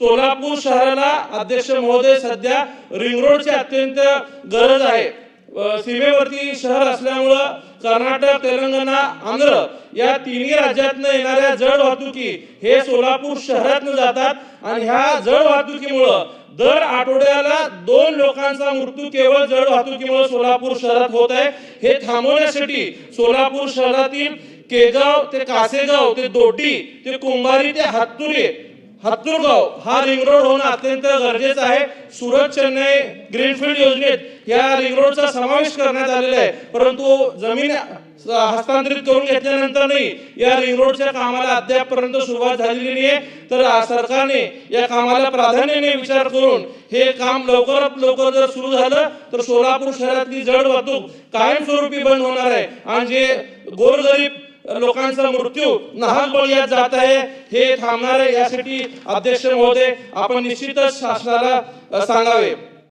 सोलापूर शहराला अध्यक्ष महोदय सध्या रिंग रोडची अत्यंत गरज आहे. सीमेवरती शहर असल्यामुळं कर्नाटक तेलंगणा आंध्र या तिन्ही राज्यातनं येणाऱ्या जड वाहतुकी हे सोलापूर शहरातनं जातात आणि ह्या जड वाहतुकीमुळं दर आठवड्याला दोन लोकांचा मृत्यू केवळ जड वाहतुकीमुळे सोलापूर शहरात होत आहे. हे थांबवण्यासाठी सोलापूर शहरातील केगाव ते कासेगाव ते दोटी ते कुंभारी ते हातुरे हत्तुरगाव हा रिंग रोड होणं अत्यंत गरजेचं आहे. सुरत चेन्नई ग्रीनफील्ड योजनेत या रिंग रोडचा समावेश करण्यात आलेला आहे. परंतु जमीन हस्तांतरित करून घेतल्यानंतरही या रिंग रोडच्या कामाला अद्यापपर्यंत सुरुवात झालेली नाही तर सरकारने या कामाला प्राधान्याने विचार करून हे काम लवकरात लवकर जर सुरू झालं तर सोलापूर शहरातली जड वाहतूक कायमस्वरूपी बंद होणार आहे. आणि जे गोरगरीब लोकांचा मृत्यू लहान बळीयात जात आहे. हे थांबणार आहे यासाठी अध्यक्ष महोदय आपण निश्चितच शासनाला सांगावे.